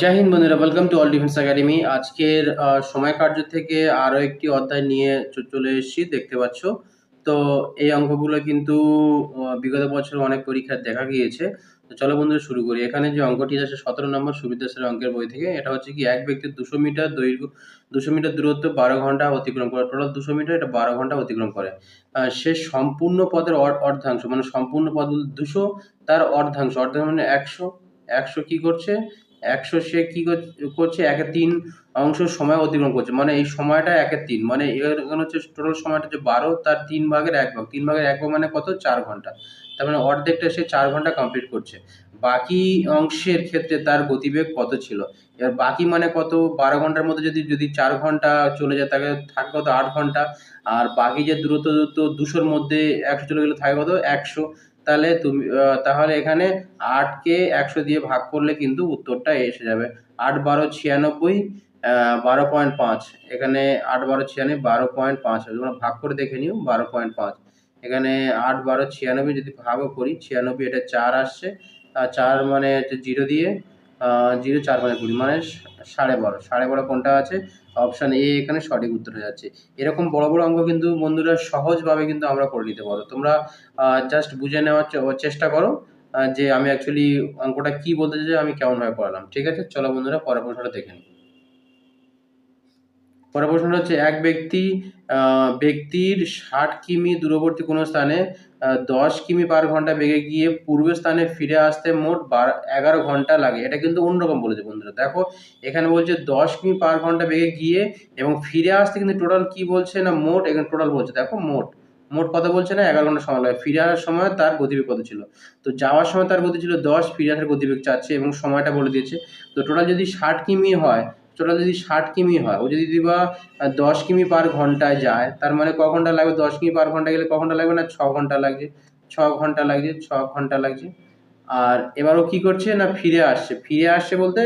জয় হিন্দ বন্ধুরা welcome to all defence academy আজকের সময় কার্য থেকে আরও একটি অধ্যায় নিয়ে চলে এসেছি, দেখতে পাচ্ছ। তো এই অঙ্কগুলো কিন্তু বিগত বছর অনেক পরীক্ষায় দেখা গিয়েছে। তো চলো বন্ধুরা, শুরু করি। এখানে যে অঙ্কটি আছে, সতেরো নম্বর সুবিধাসের অঙ্কের বই থেকে, এটা হচ্ছে কি, এক ব্যক্তির দুশো মিটার দৈর্ঘ্য, দুশো মিটার দূরত্ব বারো ঘণ্টা অতিক্রম করে। টোটাল দুশো মিটার, এটা বারো ঘণ্টা অতিক্রম করে। সে সম্পূর্ণ পদের অর্ধাংশ মানে সম্পূর্ণ পদ দুশো, তার অর্ধাংশ অর্ধাংশ মানে একশো। একশো কি করছে? একশো সে কি কর- করছে? একের তিন অংশ সময় অতিক্রম করছে। মানে এই সময়টা একের তিন। মানে এখানে হচ্ছে টোটাল সময়টা হচ্ছে বারো, তার তিন ভাগের এক ভাগ। তিন ভাগের এক ভাগ মানে কত? চার ঘণ্টা। তার মানে অর্ধেকটা সে চার ঘণ্টা কমপ্লিট করছে। বাকি অংশের ক্ষেত্রে তার গতিবেগ কত ছিল? এবার বাকি মানে কত? বারো ঘণ্টার মধ্যে যদি যদি চার ঘণ্টা চলে যায় তাকে থাকে কত? আট ঘণ্টা। আর বাকি যে দূরত্ব দূরত্ব দুশোর মধ্যে একশো চলে গেলে থাকে কত? একশো। তাহলে তুমি তাহলে এখানে আটকে একশো দিয়ে ভাগ করলে কিন্তু উত্তরটা এসে যাবে। আট বারো ছিয়ানব্বই বারো পয়েন্ট পাঁচ। এখানে আট বারো ছিয়ানব্বই, বারো পয়েন্ট পাঁচ। তোমরা ভাগ করে দেখে নিও, বারো পয়েন্ট পাঁচ। এখানে আট বারো ছিয়ানব্বই যদি ভাগও করি, ছিয়ানব্বই এটা চার আসছে। আর চার মানে জিরো দিয়ে জিরো চার মানে কুড়ি মানে সাড়ে বারো। সাড়ে বারো কোনটা আছে? অপশান এ এখানে সঠিক উত্তর হয়ে যাচ্ছে। এরকম বড় বড় অঙ্ক কিন্তু বন্ধুরা সহজভাবে কিন্তু আমরা করে নিতে পারো। তোমরা জাস্ট বুঝে নেওয়ার চেষ্টা করো যে আমি অ্যাকচুয়ালি অঙ্কটা কি বলতে চাই আমি কেমনভাবে পড়ালাম। ঠিক আছে? চলো বন্ধুরা, পরের প্রশ্নটা দেখে নিই। পরের প্রশ্নটা হচ্ছে, এক ব্যক্তি ব্যক্তির ষাট কিমি দূরবর্তী কোনো স্থানে দশ কিমি পার ঘণ্টা বেগে গিয়ে পূর্ব স্থানে ফিরে আসতে মোট বারো, এগারো ঘণ্টা লাগে। এটা কিন্তু অন্যরকম বলেছে বন্ধুরা। দেখো, এখানে বলছে দশ কিমি পার ঘণ্টা বেগে গিয়ে এবং ফিরে আসতে কিন্তু টোটাল কি বলছে না, মোট, এখানে টোটাল বলছে। দেখো, মোট। মোট কথা বলছে না, এগারো ঘণ্টা সময় লাগে। ফিরে আসার সময় তার গতিবেগ কত ছিল? তো যাওয়ার সময় তার গতি ছিল দশ, ফিরে আসার গতিবেগ চাচ্ছে এবং সময়টা বলে দিয়েছে। তো টোটাল যদি ষাট কিমি হয় টোটাল যদি ষাট কিমি হয়, ও যদি বা দশ কিমি পার ঘন্টায় যায়, তার মানে ক ঘণ্টা লাগবে? দশ কিমি পার ঘণ্টা গেলে ক ঘণ্টা লাগবে না? ছ ঘণ্টা লাগছে। ছ ঘণ্টা লাগছে, ছ ঘণ্টা লাগছে। আর এবার ও কি করছে না ফিরে আসছে? ফিরে আসছে বলতে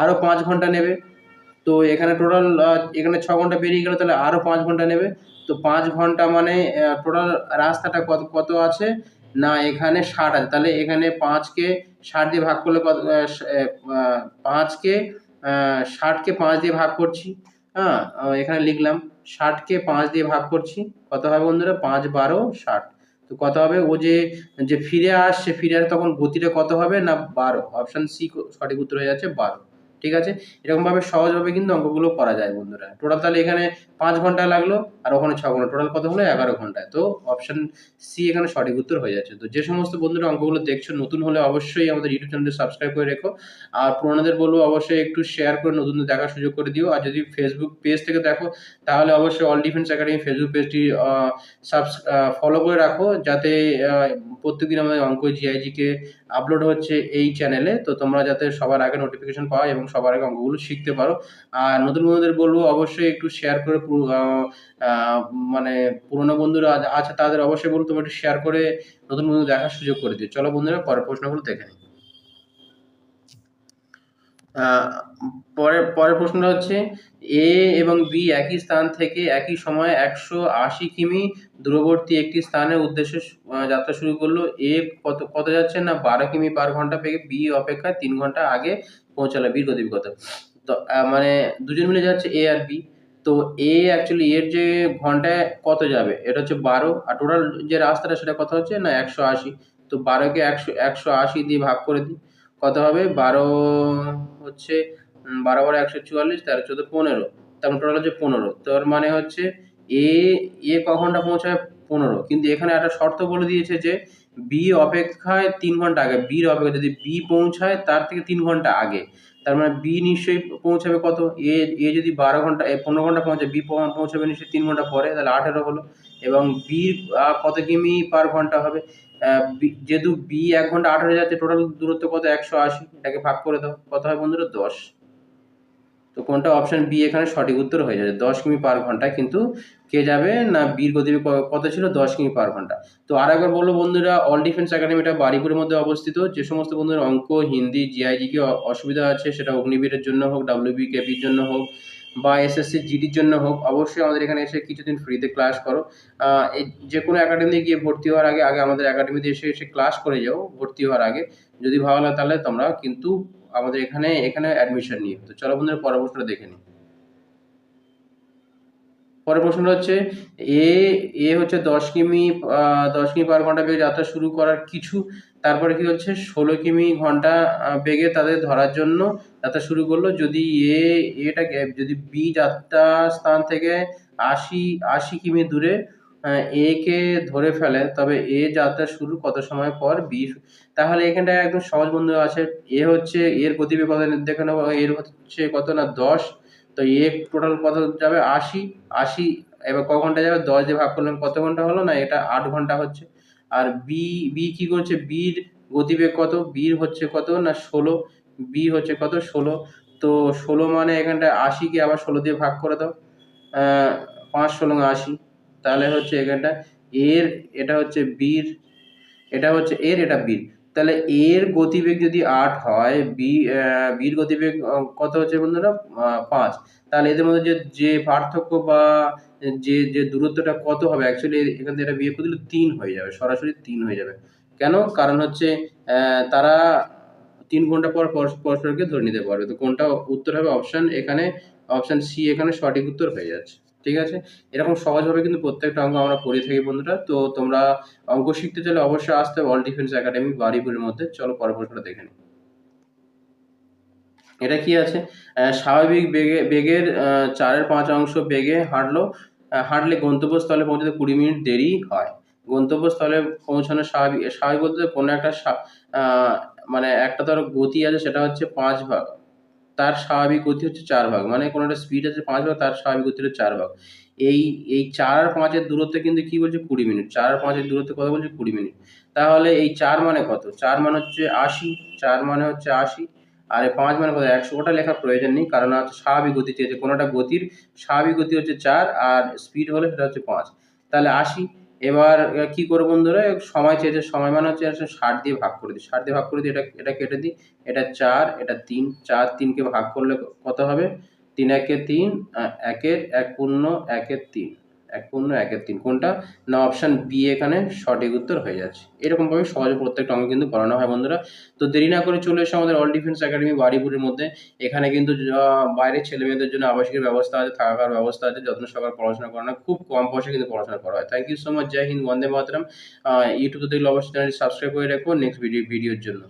আরও পাঁচ ঘণ্টা নেবে। তো এখানে টোটাল এখানে ছ ঘণ্টা বেরিয়ে গেলে, তাহলে আরও পাঁচ ঘণ্টা নেবে। তো পাঁচ ঘণ্টা মানে টোটাল রাস্তাটা কত কত আছে? না, এখানে ষাট আছে। তাহলে এখানে পাঁচকে ষাট দিয়ে ভাগ করলে কত পাঁচকে ষাটকে পাঁচ দিয়ে ভাগ করছি হ্যাঁ এখানে লিখলাম ষাটকে পাঁচ দিয়ে ভাগ করছি, কত হবে বন্ধুরা? পাঁচ বারো ষাট। তো কত হবে? ও যে যে ফিরে আসছে, ফিরে আসে তখন গতিটা কত হবে না বারো? অপশান সি সঠিক উত্তর হয়ে যাচ্ছে বারো। ঠিক আছে? এরকমভাবে সহজভাবে কিন্তু অঙ্কগুলো করা যায় বন্ধুরা। টোটাল তাহলে এখানে পাঁচ ঘণ্টা লাগল, আর ওখানে ছ ঘণ্টা। টোটাল কত হলো? এগারো ঘন্টায়। তো অপশন সি এখানে সঠিক উত্তর হয়ে যাচ্ছে। তো যে সমস্ত বন্ধুরা অঙ্কগুলো দেখছ, নতুন হলে অবশ্যই আমাদের ইউটিউব চ্যানেলটি সাবস্ক্রাইব করে রেখো। আর পুরোনোদের বলব অবশ্যই একটু শেয়ার করে নতুন দেখার সুযোগ করে দিও। আর যদি ফেসবুক পেজ থেকে দেখো, তাহলে অবশ্যই অল ডিফেন্স একাডেমি ফেসবুক পেজটি সাবস ফলো করে রাখো। যাতে প্রত্যেকদিন আমাদের অঙ্ক জিআইজিকে আপলোড হচ্ছে এই চ্যানেলে তো তোমরা যাতে সবার আগে নোটিফিকেশন পাও এবং সবার আগে অঙ্কগুলো শিখতে পারো। আর নতুন বন্ধুদের বলব অবশ্যই একটু শেয়ার করে মানে পুরোনো বন্ধুরা আছে তাদের অবশ্যই বলব তোমরা একটু শেয়ার করে নতুন বন্ধু দেখার সুযোগ করে দিও। চলো বন্ধুরা, পরের প্রশ্নগুলো দেখে নিই। পরের পরের প্রশ্নটা হচ্ছে এ এবং বি একই স্থান থেকে একই সময়ে একশো আশি কিমি দূরবর্তী একটি স্থানের উদ্দেশ্যে যাত্রা শুরু করল। এ কত কত যাচ্ছে না? বারো কিমি পার ঘণ্টা পেয়ে বি অপেক্ষা তিন ঘণ্টা আগে পৌঁছালো বির কত তো মানে দুজন মিলে যাচ্ছে এ আর বি তো এ অ্যাকচুয়ালি এর যে ঘন্টায় কত যাবে? এটা হচ্ছে বারো। আর টোটাল যে রাস্তাটা সেটা কত হচ্ছে? না, একশো আশি। তো বারোকে একশো একশো আশি দিয়ে ভাগ করে দিই। কত হবে? বারো হচ্ছে বারো বারো একশো চুয়াল্লিশ, তেরো চোদ্দ পনেরো। তারপর টোটাল হচ্ছে পনেরো। তার মানে হচ্ছে এ এ ক ঘণ্টা পৌঁছায় পনেরো। কিন্তু এখানে একটা শর্ত বলে দিয়েছে যে বি অপেক্ষায় তিন ঘণ্টা আগে। বির অপেক্ষা যদি বি পৌঁছায়, তার থেকে তিন ঘণ্টা আগে। তার মানে বি নিশ্চয়ই পৌঁছাবে কত? এ এ যদি বারো ঘণ্টা পনেরো ঘণ্টা পৌঁছায় বি পৌঁছাবে নিশ্চয়ই তিন ঘণ্টা পরে, তাহলে আঠেরো হলো। এবং বির কত কিমি পার ঘণ্টা হবে? যেহেতু বি এক ঘণ্টা আঠারো যাচ্ছে টোটাল দূরত্ব কত? একশো আশি। এটাকে ভাগ করে দাও। কত হয় বন্ধুরা? দশ। তো কোনটা? অপশন বি এখানে সঠিক উত্তর হয়ে যাবে। দশ কিমি পার ঘন্টায় কিন্তু কে যাবে? না বীর গতিবেগ কত ছিল? দশ কিমি পার ঘণ্টা। তো আর একবার বলল বন্ধুরা অল ডিফেন্স একাডেমিটা বারিপুরের মধ্যে অবস্থিত। যে সমস্ত বন্ধুরা অঙ্ক, হিন্দি জিআইজি কি অসুবিধা আছে? সেটা অগ্নিবীরের জন্য হোক ডাব্লিউবি কেপির জন্য হোক বা এসএসসি জিডির জন্য হোক, অবশ্যই আমাদের এখানে এসে কিছুদিন ফ্রিতে ক্লাস করো। যে কোনো একাডেমিতে গিয়ে ভর্তি হওয়ার আগে আগে আমাদের একাডেমিতে এসে এসে ক্লাস করে যাও ভর্তি হওয়ার আগে। যদি ভালো লাগে তাহলে তোমরা কিন্তু আমাদের এখানে এখানে অ্যাডমিশন নিয়ে তো চলো বন্ধুরা পরামর্শটা দেখে নিই। পরের প্রশ্নটা হচ্ছে, এ এ হচ্ছে দশ কিমি দশ কিমি পার ঘণ্টা বেগে যাত্রা শুরু করার কিছু, তারপরে কি হচ্ছে, ষোলো কিমি ঘণ্টা বেগে তাদের ধরার জন্য যাত্রা শুরু করল। যদি এ, এটা যদি বি যাত্রা স্থান থেকে আশি আশি কিমি দূরে এ কে ধরে ফেলে, তবে এ যাত্রা শুরু কত সময় পর বি তাহলে এখানটা একদম সহজ বন্ধু আছে। এ হচ্ছে, এর গতিবেগ কত দেখে নেব এর হচ্ছে কত না, দশ তো এ টোটাল কত যাবে? আশি আশি, এবার ক ঘণ্টা যাবে? দশ দিয়ে ভাগ করলেন কত ঘণ্টা হলো? না, এটা আট ঘণ্টা হচ্ছে। আর বি বি কি করছে? বির গতিবেগ কত? বির হচ্ছে কত? না, ষোলো। বি হচ্ছে কত? ষোলো। তো ষোলো মানে এখানটায় আশিকে আবার ষোলো দিয়ে ভাগ করে দাও। পাঁচ ষোলো আশি। তাহলে হচ্ছে এখানটা এর, এটা হচ্ছে বীর এটা হচ্ছে এর, এটা বীর তাহলে এর গতিবেগ যদি আট হয় বি বির গতিবেগ কত হচ্ছে বন্ধুরা? পাঁচ। তাহলে এদের মধ্যে যে যে পার্থক্য বা যে যে দূরত্বটা কত হবে? অ্যাকচুয়ালি এখান থেকে এটা বিয়ে করে দিলে তিন হয়ে যাবে, সরাসরি তিন হয়ে যাবে। কেন? কারণ হচ্ছে তারা তিন ঘণ্টা পর পরস্পরকে ধরে নিতে পারবে। তো কোনটা উত্তর হবে? অপশন এখানে অপশন সি এখানে সঠিক উত্তর হয়ে যাচ্ছে। ঠিক আছে? এরকম সহজভাবে কিন্তু প্রত্যেকটা অঙ্ক আমরা পড়ে থাকি বন্ধুরা। তো তোমরা অঙ্ক শিখতে চাইলে অবশ্যই আসতে হবে অল ডিফেন্স একাডেমি বাড়িগুলির মধ্যে। চলো পরের প্রশ্নটা দেখে নিই। এটা কি আছে? স্বাভাবিক বেগে, বেগের চারের পাঁচ অংশ বেগে হাঁটলো হাঁটলে গন্তব্যস্থলে পৌঁছতে কুড়ি মিনিট দেরি হয়। গন্তব্যস্থলে পৌঁছানো স্বাভাবিক স্বাভাবিক বলতে কোনো একটা মানে একটা ধরো গতি আছে, সেটা হচ্ছে পাঁচ ভাগ। তার স্বাভাবিক গতি হচ্ছে চার ভাগ। মানে কোনো একটা স্পিড আছে পাঁচ ভাগ, তার স্বাভাবিক গতি হচ্ছে চার ভাগ। এই এই চার আর পাঁচের দূরত্ব কিন্তু কি বলছে? কুড়ি মিনিট। চার আর পাঁচের দূরত্ব কত বলছে কুড়ি মিনিট। তাহলে এই চার মানে কত? চার মানে হচ্ছে আশি, চার মানে হচ্ছে আশি, আর পাঁচ মানে কত? একশো। ওটা লেখার প্রয়োজন নেই, কারণ হচ্ছে স্বাভাবিক গতি চেয়েছে কোনোটা গতির স্বাভাবিক গতি হচ্ছে চার, আর স্পিড হলে সেটা হচ্ছে পাঁচ। তাহলে আশি এবার কি করব বন্ধুরা? সময় চেয়েছে, সময় মানে হচ্ছে ষাট দিয়ে ভাগ করে দিই। ষাট দিয়ে ভাগ করে দিই, এটা এটা কেটে দিই। এটা চার, এটা তিন। চার, তিনকে ভাগ করলে কত হবে? তিন একে তিন একের এক পূর্ণ, একের তিন। এক পূর্ণ একের তিন কোনটা? না অপশান বি এখানে সঠিক উত্তর হয়ে যাচ্ছে। এরকমভাবে সহজে প্রত্যেকটা অঙ্ক কিন্তু করানো হয় বন্ধুরা। তো দেরি না করে চলে এসে আমাদের অল ডিফেন্স একাডেমি বাড়িপুরের মধ্যে। এখানে কিন্তু বাইরের ছেলে মেয়েদের জন্য আবাসিকের ব্যবস্থা আছে, থাকার ব্যবস্থা আছে, যত্ন সহকারে পড়াশোনা করানো। খুব কম পয়সা কিন্তু পড়াশোনা করা হয়। থ্যাংক ইউ সো মাচ জয় হিন্দ, বন্দে মাতরম। ইউটিউবে দেখলে অবশ্যই চ্যানেলটি সাবস্ক্রাইব করে রাখো। নেক্সট ভিডিও ভিডিওর জন্য।